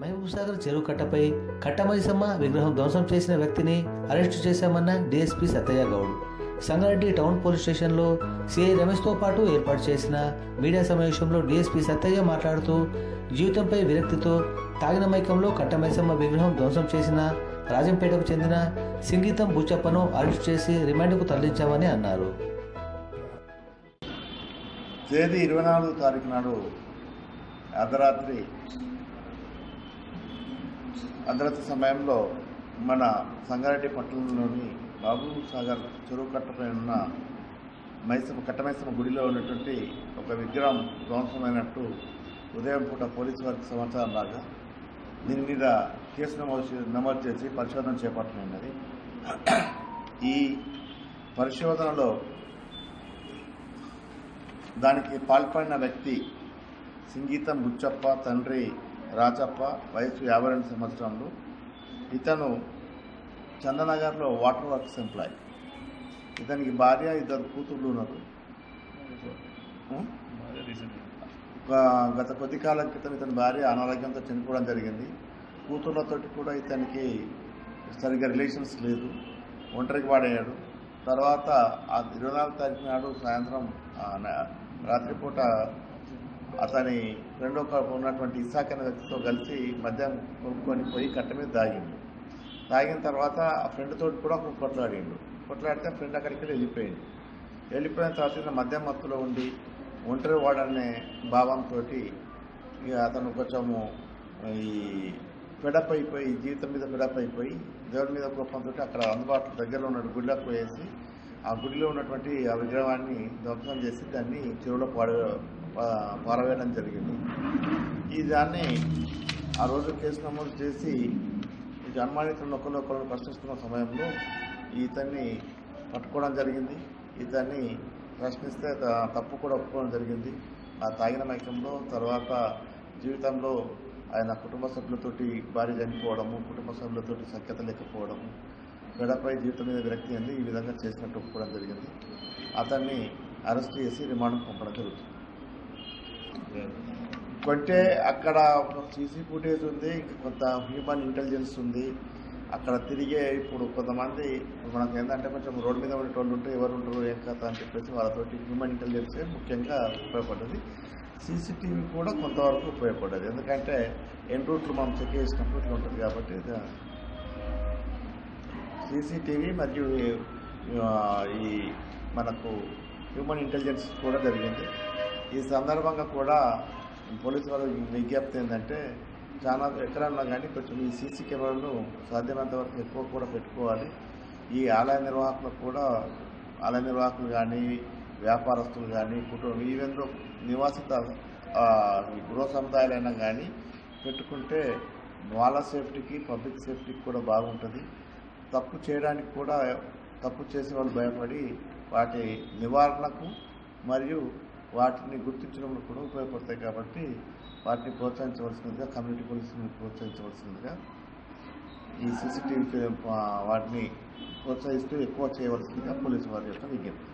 మహబూబ్సాగర్ చెరువు కట్టపై కట్టమైసమ్మ విగ్రహం ధ్వంసం చేసిన వ్యక్తిని arrest చేశామన్న DSP Sattaiah Goud. Sangareddy town police స్టేషన్లో సిఐ రమేష్తో పాటు ఏర్పాటు చేసిన మీడియా సమావేశంలో డీఎస్పీ సత్తయ్య మాట్లాడుతూ జీవితంపై విరక్తితో తాగిన మైకంలో కట్టమైసమ్మ విగ్రహం ధ్వంసం చేసిన రాజంపేటకు చెందిన సింగీతం బుచ్చప్పను అరెస్ట్ చేసి రిమాండ్కు తరలించామని అన్నారు. తేదీ ఇరవై నాలుగు తారీఖు నాడు అర్ధరాత్రి అర్ధరాత్రి సమయంలో మన సంగారెడ్డి పట్టణంలోని బాబు సాగర్ చెరువు కట్టపై ఉన్న మైసమ్మ కట్టమైసమ్మ గుడిలో ఉన్నటువంటి ఒక విగ్రహం ధ్వంసమైనట్టు ఉదయం పూట పోలీసు వారికి సమాచారం రాగా దీని మీద కేసు నమోదు నమోదు చేసి పరిశోధన చేపట్టనున్నది. ఈ పరిశోధనలో దానికి పాల్పడిన వ్యక్తి సింగీతం గుచ్చప్ప తండ్రి రాచప్ప వయసు యాభై రెండు సంవత్సరాలు ఇతను చందనగర్లో వాటర్ వర్క్స్ ఎంప్లాయ్. ఇతనికి భార్య ఇద్దరు కూతుర్లు ఉన్నారు. గత కొద్ది కాలం క్రితం ఇతని భార్య అనారోగ్యంతో చనిపోవడం జరిగింది. కూతుర్లతోటి కూడా ఇతనికి సరిగ్గా రిలేషన్స్ లేదు. ఒంటరికి వాడయ్యాడు తర్వాత ఆ ఇరవై నాలుగు తారీఖు నాడు సాయంత్రం రాత్రిపూట అతని ఫ్రెండ్ ఒక ఉన్నటువంటి ఇసాక్ అనే వ్యక్తితో కలిసి మద్యం కొనుక్కొని పోయి కట్ట మీద దాగిండు. తాగిన తర్వాత ఆ ఫ్రెండ్ తోటి కూడా ఒక కొట్లాడిండు. కొట్లాడితే ఫ్రెండ్ అక్కడికి వెళ్ళి వెళ్ళిపోయింది వెళ్ళిపోయిన తర్వాత ఈయన మద్యం మత్తులో ఉండి ఒంటరి వాడనే భావంతో ఇక అతను కొంచెము ఈ ఫెడప్ అయిపోయి జీవితం మీద ఫెడప్ అయిపోయి దేవుడి మీద కోపంతో అక్కడ అందుబాటులో దగ్గరలో ఉన్న గుడిలోకి పోయేసి ఆ గుడిలో ఉన్నటువంటి ఆ విగ్రహాన్ని ధ్వంసం చేసి దాన్ని చెరువులో పాడ పారవేయడం జరిగింది. ఈ దాన్ని ఆ రోజు కేసు నమోదు చేసి ఈ అనుమానితులను ఒకరినొకరు ప్రశ్నిస్తున్న సమయంలో ఇతన్ని పట్టుకోవడం జరిగింది. ఇతన్ని ప్రశ్నిస్తే తప్పు కూడా ఒప్పుకోవడం జరిగింది. ఆ తాగిన మైకంలో తర్వాత జీవితంలో ఆయన కుటుంబ సభ్యులతోటి భార్య చనిపోవడము కుటుంబ సభ్యులతోటి సఖ్యత లేకపోవడము గడపై జీవితం మీద విరక్తి అంది ఈ విధంగా చేసినట్టు ఒప్పుకోవడం జరిగింది. అతన్ని అరెస్ట్ చేసి రిమాండ్ పంపడం జరుగుతుంది. కొంటే అక్కడ సీసీ ఫుటేజ్ ఉంది ఇంకా కొంత హ్యూమన్ ఇంటెలిజెన్స్ ఉంది. అక్కడ తిరిగే ఇప్పుడు కొంతమంది మనకు ఏంటంటే కొంచెం రోడ్డు మీద ఉండేటోళ్ళు ఉంటే ఎవరు ఉంటారు ఏం కథ అని చెప్పేసి వాళ్ళతోటి హ్యూమన్ ఇంటెలిజెన్స్ ముఖ్యంగా ఉపయోగపడ్డది. సీసీటీవీ కూడా కొంతవరకు ఉపయోగపడ్డది. ఎందుకంటే ఎన్ రూట్లు మనం చెక్ చేసినప్పుడు ఇట్లా ఉంటుంది కాబట్టి సీసీటీవీ మరియు ఈ మనకు హ్యూమన్ ఇంటెలిజెన్స్ కూడా జరిగింది. ఈ సందర్భంగా కూడా పోలీసు వారి విజ్ఞప్తి ఏంటంటే చాలా ఎక్కడన్నా కానీ కొంచెం ఈ సీసీ కెమెరాలు సాధ్యమైనంత వరకు ఎక్కువ కూడా పెట్టుకోవాలి. ఈ ఆలయ నిర్వాహకులకు కూడా ఆలయ నిర్వాహకులు కానీ వ్యాపారస్తులు కానీ కుటుంబం ఈవెందో నివాసిత ఈ గృహ సముదాయాలైనా కానీ పెట్టుకుంటే వాళ్ళ సేఫ్టీకి పబ్లిక్ సేఫ్టీకి కూడా బాగుంటుంది. తప్పు చేయడానికి కూడా తప్పు చేసే వాళ్ళు భయపడి వాటి నివారణకు మరియు వాటిని గుర్తించడంలో కూడా ఉపయోగపడతాయి కాబట్టి వాటిని ప్రోత్సహించవలసిందిగా కమ్యూనిటీ పోలీసులను ప్రోత్సహించవలసిందిగా ఈ సీసీటీవీ వాటిని ప్రోత్సహిస్తూ ఎక్కువ చేయవలసిందిగా పోలీసు వారి యొక్క విజ్ఞప్తి.